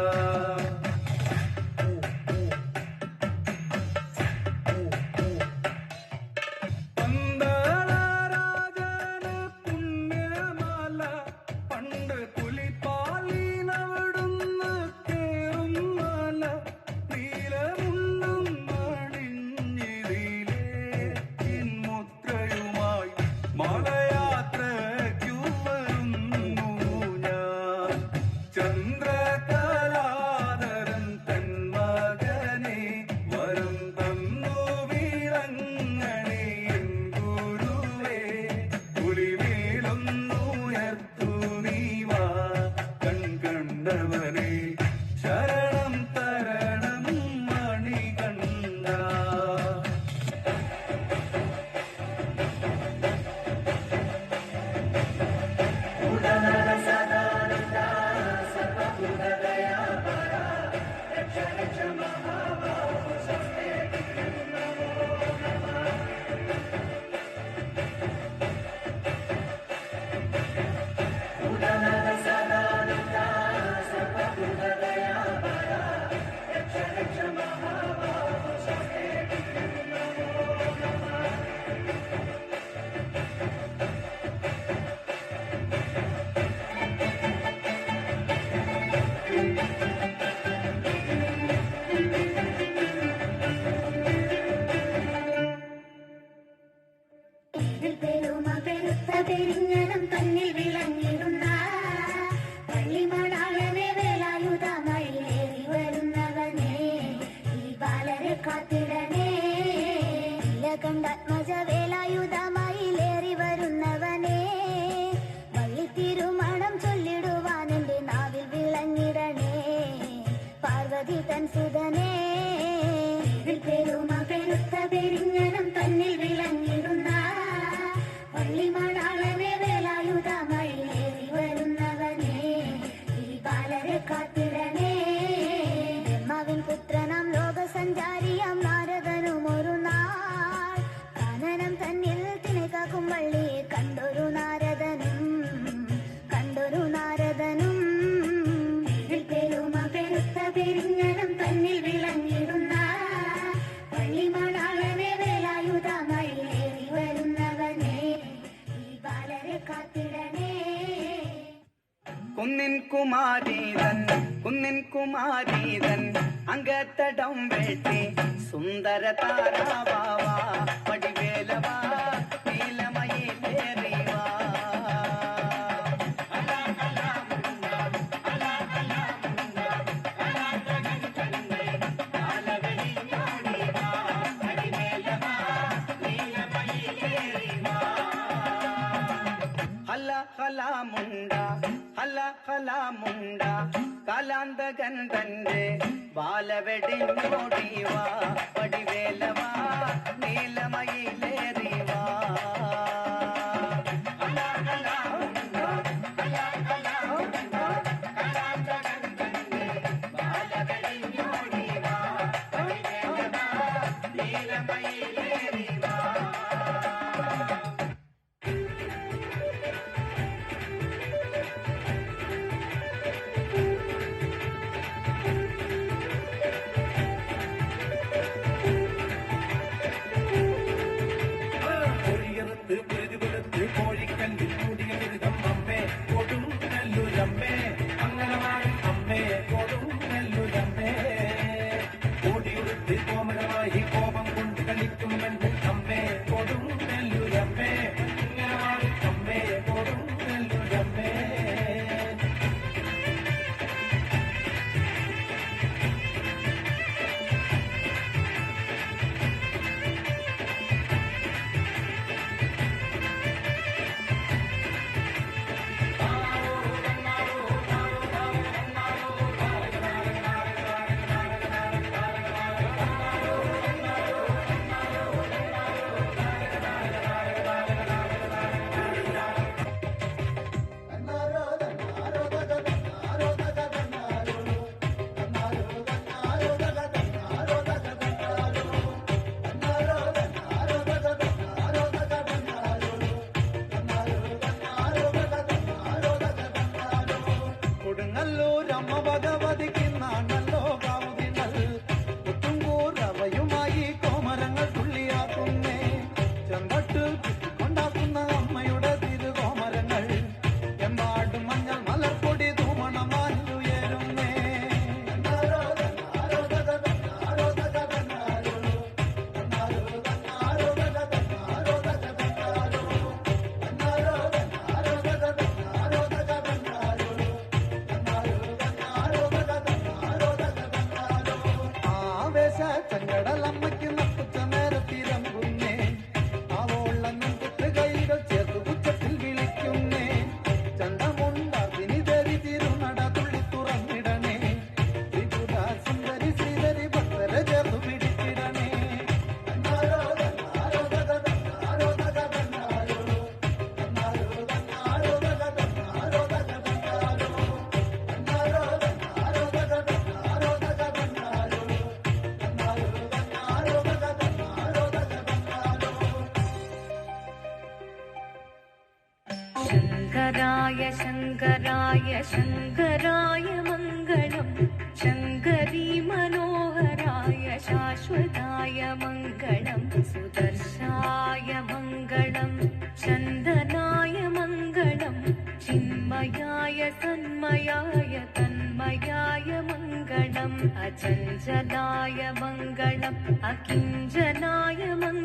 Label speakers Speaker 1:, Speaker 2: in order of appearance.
Speaker 1: Krishna.
Speaker 2: பதி தன் சுதனே பெருமா
Speaker 3: கண்ணன் குமாரீதன் அங்கத்தடம் வேட்டி சுந்தர தாராவாவா படிவேலவா ஹலா முண்டா ஹலா ஹலா கலாந்த கந்தன்றே பாலவெடி ஓடிவா படிவேலவா நீலமயிலே.
Speaker 4: నల్లూరమ్మ బదవదికి నాన్న
Speaker 5: शङ्कराय शङ्कराय शङ्कराय मङ्गलम्। शङ्करी मनोहराय शाश्वताय मङ्गलम्। सुदर्शाय मङ्गलम् चन्दनाय मङ्गलम्। चिन्मयाय तन्मयाय तन्मयाय मङ्गलम्। अचञ्चलाय मङ्गलम् अकिजनाय मङ्गलम्।